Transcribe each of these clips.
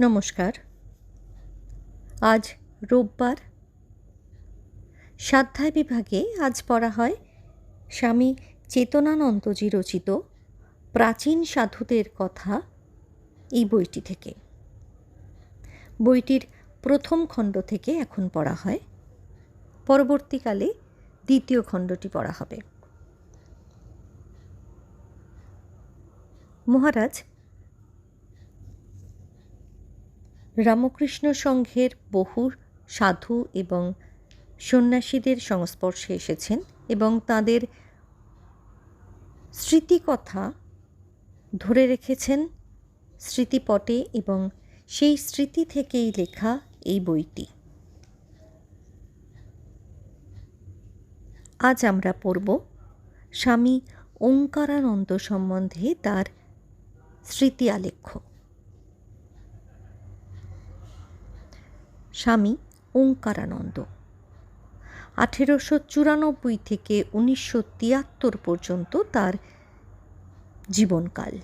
নমস্কার। আজ রোববার। স্বাধ্যায় বিভাগে আজ পড়া হয় স্বামী চেতনানন্দজি রচিত প্রাচীন সাধুদের কথা এই বইটি থেকে। বইটির প্রথম খণ্ড থেকে এখন পড়া হয়। পরবর্তীকালে দ্বিতীয় খণ্ডটি পড়া হবে। মহারাজ রামকৃষ্ণ সংঘের বহু সাধু এবং সন্ন্যাসীদের সংস্পর্শে এসেছেন এবং তাদের স্মৃতিকথা ধরে রেখেছেন স্মৃতিপটে এবং সেই স্মৃতি থেকেই লেখা এই বইটি। আজ আমরা পড়ব স্বামী ওঙ্কারানন্দ সম্বন্ধে তার স্মৃতি আলেখ্য। স্বামী ওঙ্কারানন্দ। আঠেরোশো চুরানব্বই থেকে উনিশশো তিয়াত্তর পর্যন্ত তার জীবনকাল।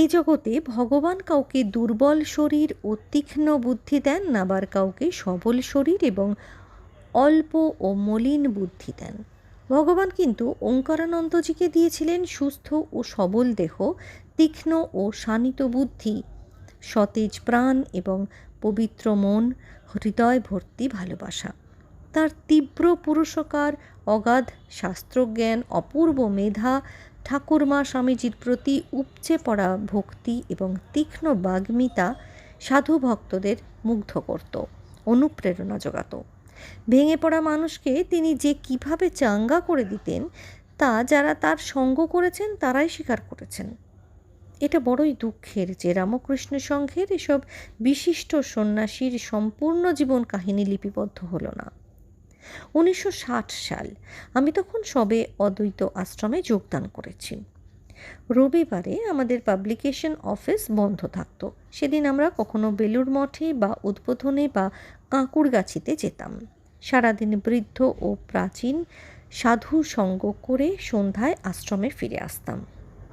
এই জগতে ভগবান কাউকে দুর্বল শরীর ও তীক্ষ্ণ বুদ্ধি দেন আবার কাউকে সবল শরীর এবং অল্প ও মলিন বুদ্ধি দেন। ভগবান কিন্তু ওঙ্কারানন্দজিকে দিয়েছিলেন সুস্থ ও সবল দেহ, তীক্ষ্ণ ও শানিত বুদ্ধি সতেজ প্রাণ এবং পবিত্র মন হৃদয় ভর্তি ভালোবাসা। তার তীব্র পুরুষকার, অগাধ শাস্ত্রজ্ঞান, অপূর্ব মেধা, ঠাকুরমা স্বামীজির প্রতি উপচে পড়া ভক্তি এবং তীক্ষ্ণ বাগ্মিতা সাধু ভক্তদের মুগ্ধ করত, অনুপ্রেরণা জোগাত। ভেঙে পড়া মানুষকে তিনি যে কীভাবে চাঙ্গা করে দিতেন, তা যারা তার সঙ্গ করেছেন, তারাই স্বীকার করেছেন। এটা বড়ই দুঃখের যে রামকৃষ্ণ সংঘের এসব বিশিষ্ট সন্ন্যাসীর সম্পূর্ণ জীবন কাহিনী লিপিবদ্ধ হলো না। উনিশশো ষাট সাল আমি তখন সবে অদ্বৈত আশ্রমে যোগদান করেছি। রবিবারে আমাদের পাবলিকেশন অফিস বন্ধ থাকতো। সেদিন আমরা কখনো বেলুর মঠে বা উদ্বোধনে বা কাঁকুড়গাছিতে যেতাম। সারাদিন বৃদ্ধ ও প্রাচীন সাধু সঙ্গ করে সন্ধ্যায় আশ্রমে ফিরে আসতাম।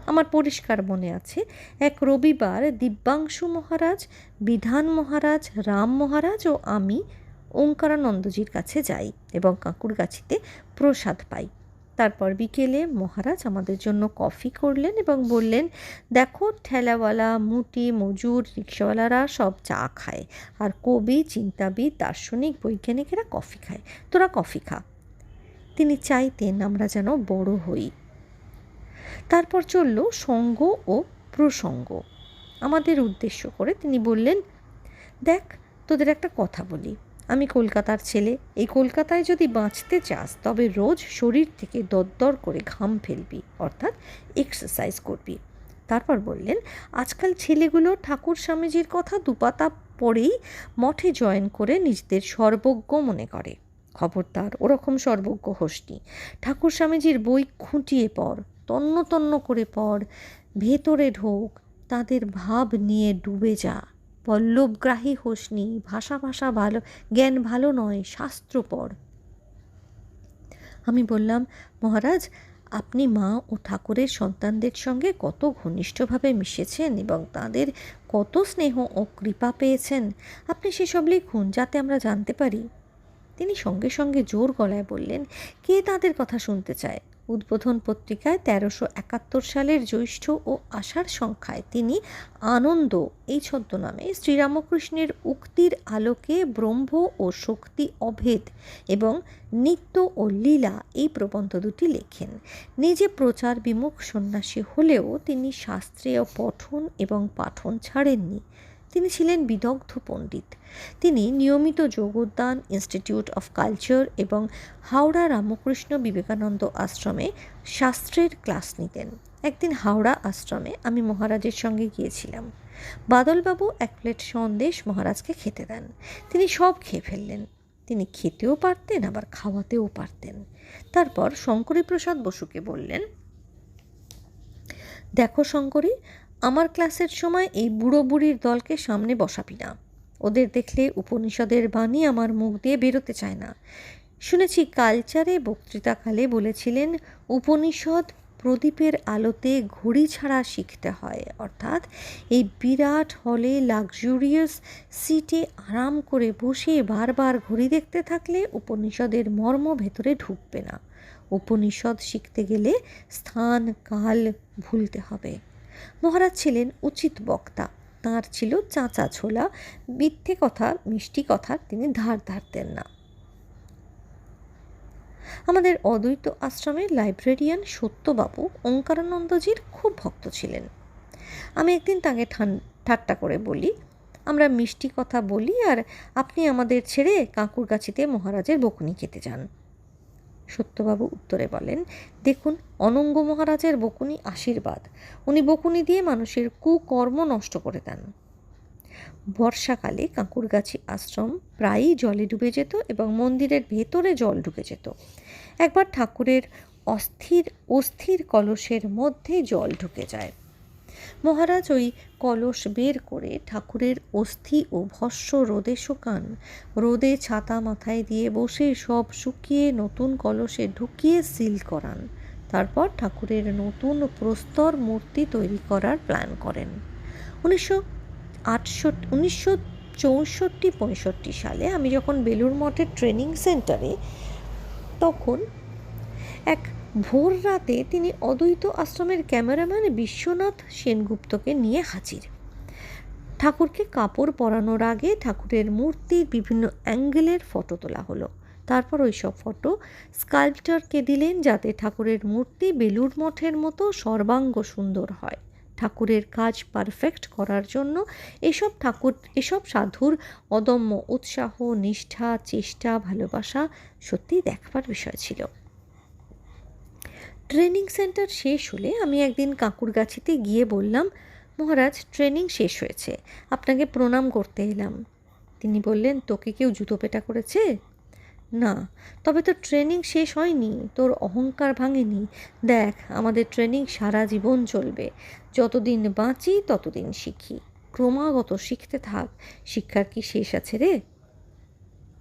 আমার পরিষ্কার মনে আছে। এক রবিবার দিব্যাংশু মহারাজ, বিধান মহারাজ, রাম মহারাজ ও আমি ওঙ্কারানন্দজির কাছে যাই এবং কাঁকুরগাছিতে প্রসাদ পাই। তারপর বিকেলে মহারাজ আমাদের জন্য কফি করলেন এবং বললেন, দেখো, ঠেলাওয়ালা, মুটি, মজুর, রিক্সাওয়ালারা সব চা খায় আর কবি, চিন্তাবিদ, দার্শনিক, বৈজ্ঞানিকেরা কফি খায়। তোরা কফি খা। তিনি চাইতেন আমরা যেন বড় হই। তারপর চলল সঙ্গ ও প্রসঙ্গ। আমাদের উদ্দেশ্য করে তিনি বললেন, দেখ, তোদের একটা কথা বলি। আমি কলকাতার ছেলে। এই কলকাতায় যদি বাঁচতে চাস, তবে রোজ শরীর থেকে দরদর করে ঘাম ফেলবি, অর্থাৎ এক্সারসাইজ করবি। তারপর বললেন, আজকাল ছেলেগুলো ঠাকুর স্বামীজির কথা দুপাতা পরেই মঠে জয়েন করে নিজেদের সর্বজ্ঞ মনে করে। খবরদার, ওরকম সর্বজ্ঞ হোসনি। ঠাকুর স্বামীজির বই খুঁটিয়ে পড়। তন্ন তন্ন করে পড় ভেতরে ঢোক, তাদের ভাব নিয়ে ডুবে যা। পল্লবগ্রাহী হোসনি ভাষা ভাষা ভালো, জ্ঞান ভালো নয় শাস্ত্র পড় আমি বললাম, মহারাজ, আপনি মা ও ঠাকুরের সন্তানদের সঙ্গে কত ঘনিষ্ঠভাবে মিশেছেন এবং তাদের কত স্নেহ ও কৃপা পেয়েছেন? আপনি সেসব লিখুন, যাতে আমরা জানতে পারি। তিনি সঙ্গে সঙ্গে জোর গলায় বললেন, কে তাদের কথা শুনতে চায়? উদ্বোধন পত্রিকায় তেরোশো একাত্তর সালের জ্যৈষ্ঠ ও আষাঢ় সংখ্যায় তিনি আনন্দ, এই ছদ্মনামে শ্রীরামকৃষ্ণের উক্তির আলোকে ব্রহ্ম ও শক্তি অভেদ এবং নিত্য ও লীলা এই প্রবন্ধ দুটি লেখেন। নিজে প্রচার বিমুখ সন্ন্যাসী হলেও তিনি শাস্ত্রীয় পঠন এবং পাঠন ছাড়েননি। তিনি ছিলেন বিদগ্ধ পণ্ডিত। তিনি নিয়মিত যোগদান ইনস্টিটিউট অফ কালচার এবং হাওড়া রামকৃষ্ণ বিবেকানন্দ আশ্রমে শাস্ত্রের ক্লাস নিতেন। একদিন হাওড়া আশ্রমে আমি মহারাজের সঙ্গে গিয়েছিলাম। বাদলবাবু এক প্লেট সন্দেশ মহারাজকে খেতে দেন। তিনি সব খেয়ে ফেললেন। তিনি খেতেও পারতেন, আবার খাওয়াতেও পারতেন। তারপর শঙ্করী প্রসাদ বসুকে বললেন, দেখো শঙ্করী আমার ক্লাসের সময় এই বুড়ো বুড়ির দলকে সামনে বসাবি না। ওদের দেখলে উপনিষদের বাণী আমার মুখ দিয়ে বেরোতে চায় না। শুনেছি কালচারে বক্তৃতাকালে বলেছিলেন, উপনিষদ প্রদীপের আলোতে ঘড়ি ছাড়া শিখতে হয়। অর্থাৎ এই বিরাট হলে লাক্সুরিয়াস সিটে আরাম করে বসে বারবার ঘড়ি দেখতে থাকলে উপনিষদের মর্ম ভেতরে ঢুকবে না। উপনিষদ শিখতে গেলে স্থান, কাল ভুলতে হবে। মহারাজ ছিলেন উচিত বক্তা। তাঁর ছিল চাঁচা ছোলা, মিথ্যে কথা, মিষ্টি কথা তিনি ধার ধারতেন না। আমাদের অদ্বৈত আশ্রমের লাইব্রেরিয়ান সত্যবাবু ওঙ্কারানন্দজির খুব ভক্ত ছিলেন। আমি একদিন তাকে ঠাট্টা করে বলি, আমরা মিষ্টি কথা বলি আর আপনি আমাদের ছেড়ে কাঁকুরগাছিতে মহারাজের বকুনি খেতে যান। সত্যবাবু উত্তরে বলেন, দেখুন, অনঙ্গ মহারাজের বকুনি আশীর্বাদ। উনি বকুনি দিয়ে মানুষের কুকর্ম নষ্ট করে দেন। বর্ষাকালে কাঁকুরগাছি আশ্রম প্রায়ই জলে ডুবে যেত এবং মন্দিরের ভেতরে জল ঢুকে যেত। একবার ঠাকুরের অস্থির অস্থির কলসের মধ্যে জল ঢুকে যায়। মহারাজ ওই কলস বের করে ঠাকুরের অস্থি ও ভস্য রোদে শুকান। রোদে ছাতা মাথায় দিয়ে বসে সব শুকিয়ে নতুন কলসে ঢুকিয়ে সিল করান। তারপর ঠাকুরের নতুন প্রস্তর মূর্তি তৈরি করার প্ল্যান করেন। উনিশশো আটষট্টি, উনিশশো চৌষট্টি, পঁয়ষট্টি সালে আমি যখন বেলুর মঠের ট্রেনিং সেন্টারে, তখন এক ভোর রাতে তিনি অদ্বৈত আশ্রমের ক্যামেরাম্যান বিশ্বনাথ সেনগুপ্তকে নিয়ে হাজির। ঠাকুরকে কাপড় পরানোর আগে ঠাকুরের মূর্তির বিভিন্ন অ্যাঙ্গেলের ফটো তোলা হলো। তারপর ওই সব ফটো স্কাল্পটারকে দিলেন যাতে ঠাকুরের মূর্তি বেলুর মঠের মতো সর্বাঙ্গ সুন্দর হয়। ঠাকুরের কাজ পারফেক্ট করার জন্য এসব ঠাকুর, এসব সাধুর অদম্য উৎসাহ, নিষ্ঠা, চেষ্টা, ভালোবাসা সত্যি দেখবার বিষয় ছিল। ট্রেনিং সেন্টার শেষ হলে আমি একদিন কাঁকুরগাছিতে গিয়ে বললাম, মহারাজ, ট্রেনিং শেষ হয়েছে, আপনাকে প্রণাম করতে এলাম। তিনি বললেন, তোকে কেউ জুতো পেটা করেছে? না, তবে তো ট্রেনিং শেষ হয়নি, তোর অহংকার ভাঙেনি। দেখ, আমাদের ট্রেনিং সারা জীবন চলবে। যতদিন বাঁচি, ততদিন শিখি। ক্রমাগত শিখতে থাক। শিক্ষার কি শেষ আছে রে?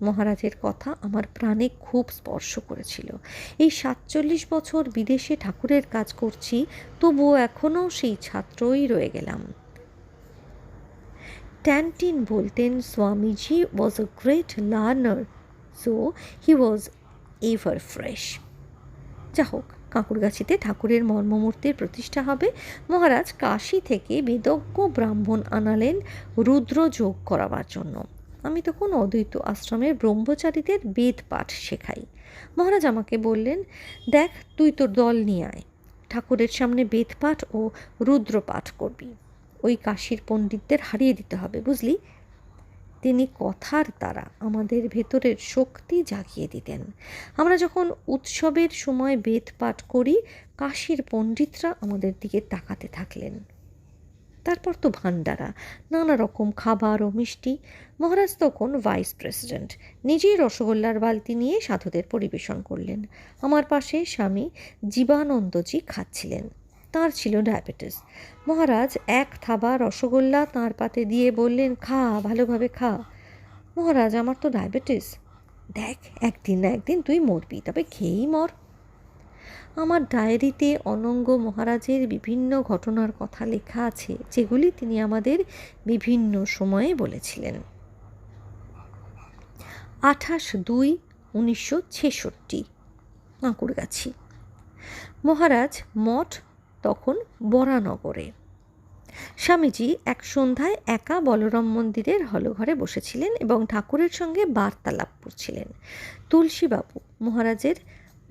মহারাজের কথা আমার প্রাণে খুব স্পর্শ করেছিল। এই সাতচল্লিশ বছর বিদেশে ঠাকুরের কাজ করছি, তবুও এখনও সেই ছাত্রই রয়ে গেলাম। ট্যান্টিন বলতেন, Swamiji was a great learner so he was ever fresh যা হোক, কাঁকুরগাছিতে ঠাকুরের মর্মমূর্তির প্রতিষ্ঠা হবে। মহারাজ কাশী থেকে বেদজ্ঞ ব্রাহ্মণ আনালেন, রুদ্র যোগ করাবার জন্য। আমি তখন অদ্বৈত আশ্রমের ব্রহ্মচারীদের বেদ পাঠ শেখাই। মহারাজ আমাকে বললেন, দেখ, তুই তোর দল নিয়ে আয়। ঠাকুরের সামনে বেদ পাঠ ও রুদ্র পাঠ করবি। ওই কাশীর পণ্ডিতদের হারিয়ে দিতে হবে, বুঝলি? তিনি কথার দ্বারা আমাদের ভেতরের শক্তি জাগিয়ে দিতেন। আমরা যখন উৎসবের সময় বেদ পাঠ করি, কাশীর পণ্ডিতরা আমাদের দিকে তাকাতে থাকলেন। তারপর তো ভান্ডারা, নানা রকম খাবার ও মিষ্টি। মহারাজ তখন ভাইস প্রেসিডেন্ট, নিজেই রসগোল্লার বালতি নিয়ে সাধুদের পরিবেশন করলেন। আমার পাশে স্বামী জীবানন্দজি খাচ্ছিলেন। তার ছিল ডায়াবেটিস। মহারাজ এক থাবা রসগোল্লা তাঁর পাতে দিয়ে বললেন, খা, ভালোভাবে খা। মহারাজ, আমার তো ডায়াবেটিস। দেখ, একদিন না একদিন তুই মরবি, তবে খেয়েই মর। আমার ডায়েরিতে অনঙ্গ মহারাজের বিভিন্ন ঘটনার কথা লেখা আছে, যেগুলি তিনি আমাদের বিভিন্ন সময়ে বলেছিলেন। আঠাশ দুই উনিশশো ছেষট্টি। আঁকুড়গাছি মহারাজ মঠ তখন বরানগরে। স্বামীজি এক সন্ধ্যায় একা বলরাম মন্দিরের হলঘরে বসেছিলেন এবং ঠাকুরের সঙ্গে বার্তালাপ করছিলেন। তুলসীবাবু মহারাজের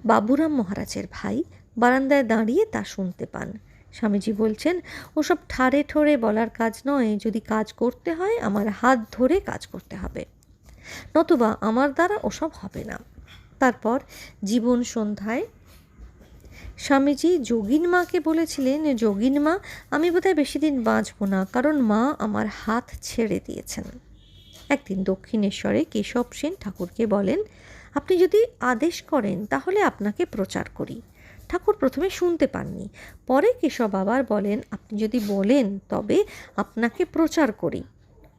বাবুরাম মহারাজের ভাই বারান্দায় দাঁড়িয়ে তা শুনতে পান। স্বামীজি বলছেন, ওসব ঠারে ঠোরে বলার কাজ নয়, যদি কাজ করতে হয়, আমার হাত ধরে কাজ করতে হবে। নতুবা আমার দ্বারা ওসব হবে না। তারপর জীবন সন্ধ্যায় স্বামীজি যোগিন মাকে বলেছিলেন, যোগিন মা, আমি বোধহয় বেশি দিন বাঁচব না, কারণ মা আমার হাত ছেড়ে দিয়েছেন। একদিন দক্ষিণেশ্বরে কেশব সেন ঠাকুরকে বলেন আপনি যদি আদেশ করেন, তাহলে আপনাকে প্রচার করি। ঠাকুর প্রথমে শুনতে পাননি। পরে কেশব আবার বলেন, আপনি যদি বলেন, তবে আপনাকে প্রচার করি।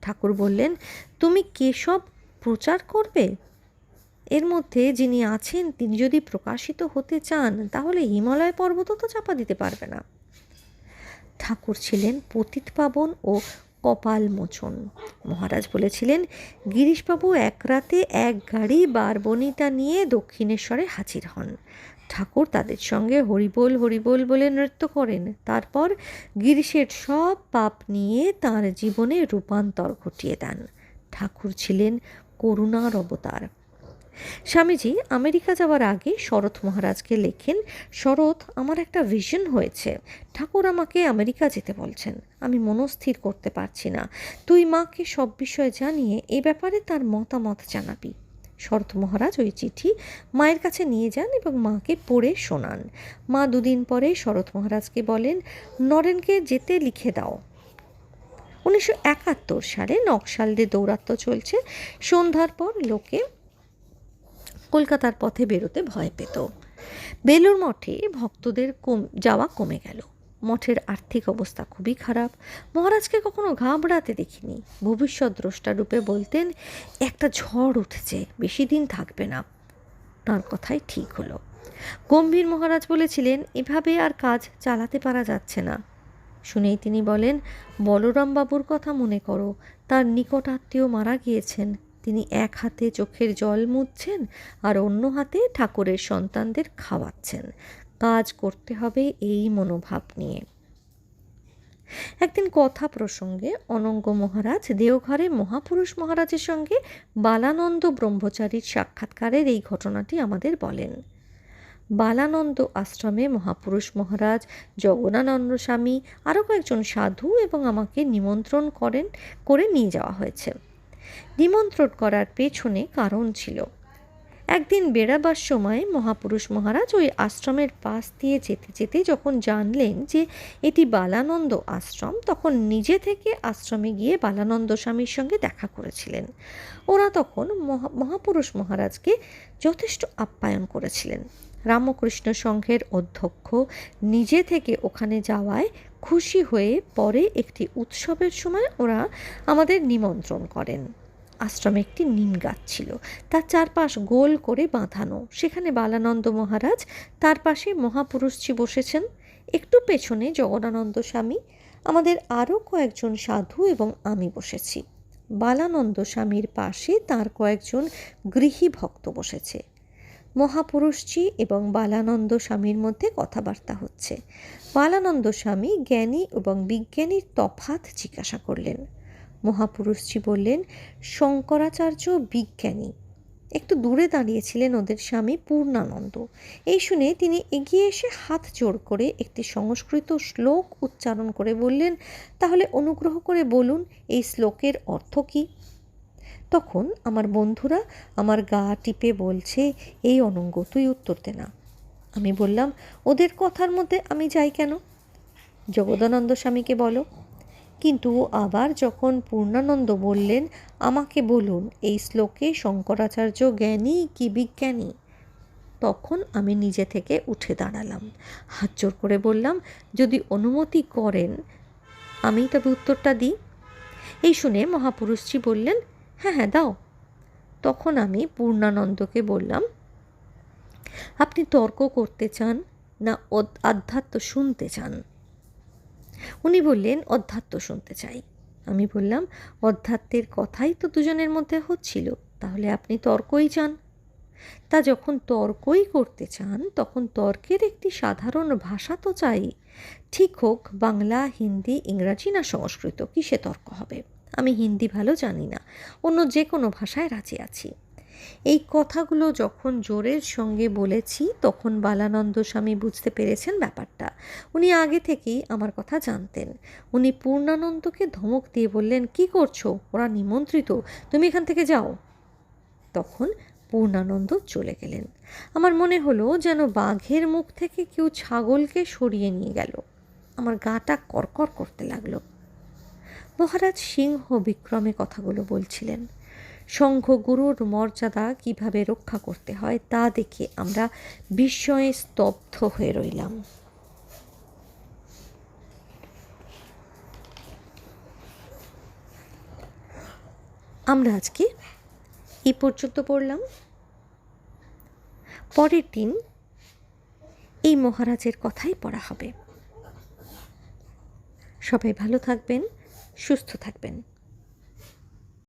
ঠাকুর বললেন, তুমি কেশব প্রচার করবে? এর মধ্যে যিনি আছেন, তিনি যদি প্রকাশিত হতে চান, তাহলে হিমালয় পর্বতও তো চাপা দিতে পারবে না। ঠাকুর ছিলেন পতিত পাবন ও কপাল মোচন। মহারাজ বলেছিলেন, গিরিশবাবু এক রাতে এক গাড়ি বারবনিতা নিয়ে দক্ষিণেশ্বরে হাজির হন। ঠাকুর তাদের সঙ্গে হরিবোল হরিবোল বলে নৃত্য করেন। তারপর গিরিশের সব পাপ নিয়ে তার জীবনে রূপান্তর ঘটিয়ে দেন। ঠাকুর ছিলেন করুণার অবতার। স্বামীজি, আমেরিকা যাওয়ার আগে শরৎ মহারাজকে লেখেন, শরৎ, আমার একটা ভিশন হয়েছে। ঠাকুর আমাকে আমেরিকা যেতে বলছেন। আমি মনস্থির করতে পারছি না। তুই মাকে সব বিষয়ে জানিয়ে এ ব্যাপারে তার মতামত জানাবি শরৎ মহারাজ ওই চিঠি মায়ের কাছে নিয়ে যান এবং মাকে পড়ে শোনান। মা দুদিন পরে শরৎ মহারাজকে বলেন, নরেনকে যেতে লিখে দাও। উনিশশো একাত্তর সালে নকশালদে দৌরাত্ম্য চলছে। সন্ধ্যার পর লোকে কলকাতার পথে বেরোতে ভয় পেত। বেলুর মঠে ভক্তদের কম, যাওয়া কমে গেল। মঠের আর্থিক অবস্থা খুবই খারাপ। মহারাজকে কখনো ঘাবড়াতে দেখিনি। ভবিষ্যৎ দ্রষ্টা রূপে বলতেন, একটা ঝড় উঠেছে, বেশি দিন থাকবে না। তার কথাই ঠিক হলো। গম্ভীর মহারাজ বলেছিলেন, এভাবে আর কাজ চালাতে পারা যাচ্ছে না। শুনেই তিনি বলেন বলরাম বাবুর কথা মনে করো। তার নিকট আত্মীয় মারা গিয়েছেন। তিনি এক হাতে চোখের জল মুছছেন আর অন্য হাতে ঠাকুরের সন্তানদের খাওয়াচ্ছেন। কাজ করতে হবে এই মনোভাব নিয়ে। একদিন কথা প্রসঙ্গে অনঙ্গ মহারাজ দেওঘরে মহাপুরুষ মহারাজের সঙ্গে বালানন্দ ব্রহ্মচারীর সাক্ষাৎকারের এই ঘটনাটি আমাদের বলেন। বালানন্দ আশ্রমে মহাপুরুষ মহারাজ জগনানন্দ স্বামী, আরও কয়েকজন সাধু এবং আমাকে নিমন্ত্রণ করেন, করে নিয়ে যাওয়া হয়েছে। নিমন্ত্রণ করার পেছনে কারণ ছিল। একদিন বেড়াবার সময় মহাপুরুষ মহারাজ ওই আশ্রমের পাশ দিয়ে যেতে যেতে যখন জানলেন যে এটি বালানন্দ আশ্রম, তখন নিজে থেকে আশ্রমে গিয়ে বালানন্দ স্বামীর সঙ্গে দেখা করেছিলেন। ওরা তখন মহাপুরুষ মহারাজকে যথেষ্ট আপ্যায়ন করেছিলেন। রামকৃষ্ণ সংঘের অধ্যক্ষ নিজে থেকে ওখানে যাওয়ায় খুশি হয়ে পরে একটি উৎসবের সময় ওরা আমাদের নিমন্ত্রণ করেন। আশ্রমে একটি নিম গাছ ছিল। তার চারপাশ গোল করে বাঁধানো। সেখানে বালানন্দ মহারাজ তার পাশে মহাপুরুষজি বসেছেন। একটু পেছনে জগদানন্দ স্বামী, আমাদের আরও কয়েকজন সাধু এবং আমি বসেছি। বালানন্দ স্বামীর পাশে তার কয়েকজন গৃহী ভক্ত বসেছে। মহাপুরুষজি এবং বালানন্দ স্বামীর মধ্যে কথাবার্তা হচ্ছে। বালানন্দ স্বামী জ্ঞানী এবং বিজ্ঞানীর তফাত জিজ্ঞাসা করলেন। মহাপুরুষজি বললেন, শঙ্করাচার্য বিজ্ঞানী। একটু দূরে দাঁড়িয়েছিলেন ওদের স্বামী পূর্ণানন্দ। এই শুনে তিনি এগিয়ে এসে হাত জোড় করে একটি সংস্কৃত শ্লোক উচ্চারণ করে বললেন, তাহলে অনুগ্রহ করে বলুন, এই শ্লোকের অর্থ কী? তখন আমার বন্ধুরা আমার গা টিপে বলছে, এই অনঙ্গ, তুই উত্তর দে না। আমি বললাম, ওদের কথার মধ্যে আমি যাই কেন? জগদানন্দ স্বামীকে বলো। কিন্তু আবার যখন পূর্ণানন্দ বললেন, আমাকে বলুন, এই শ্লোকে শঙ্করাচার্য জ্ঞানী কি বিজ্ঞানী? তখন আমি নিজে থেকে উঠে দাঁড়ালাম। হাত জোর করে বললাম, যদি অনুমতি করেন, আমি তবে উত্তরটা দিই। এই শুনে মহাপুরুষজি বললেন হ্যাঁ হ্যাঁ দাও। তখন আমি পূর্ণানন্দকে বললাম, আপনি তর্ক করতে চান না আধ্যাত্ম শুনতে চান? উনি বললেন, অধ্যাত্ম শুনতে চাই। আমি বললাম, অধ্যাত্মের কথাই তো দুজনের মধ্যে হচ্ছিল, তাহলে আপনি তর্কই চান? তা যখন তর্কই করতে চান, তখন তর্কের একটি সাধারণ ভাষা তো চাই। ঠিক হোক, বাংলা, হিন্দি, ইংরাজি না সংস্কৃত, কিসে তর্ক হবে? আমি হিন্দি ভালো জানি না। অন্য যে কোনো ভাষায় রাজি আছি। এই কথাগুলো যখন জোরের সঙ্গে বলেছি, তখন বালানন্দ স্বামী বুঝতে পেরেছেন ব্যাপারটা। উনি আগে থেকেই আমার কথা জানতেন। উনি পূর্ণানন্দকে ধমক দিয়ে বললেন, কি করছ? ওরা নিমন্ত্রিত। তুমি এখান থেকে যাও। তখন পূর্ণানন্দ চলে গেলেন। আমার মনে হলো যেন বাঘের মুখ থেকে কেউ ছাগলকে সরিয়ে নিয়ে গেল। আমার গাটা করকর করতে লাগল। মহারাজ সিংহ বিক্রমে কথাগুলো বলছিলেন। সংঘ গুরুর মর্যাদা কীভাবে রক্ষা করতে হয় তা দেখে আমরা বিস্ময়ে স্তব্ধ হয়ে রইলাম। আমরা আজকে এই পর্যন্ত পড়লাম। পরের দিন এই মহারাজের কথাই পড়া হবে। সবাই ভালো থাকবেন। সুস্থ থাকবেন।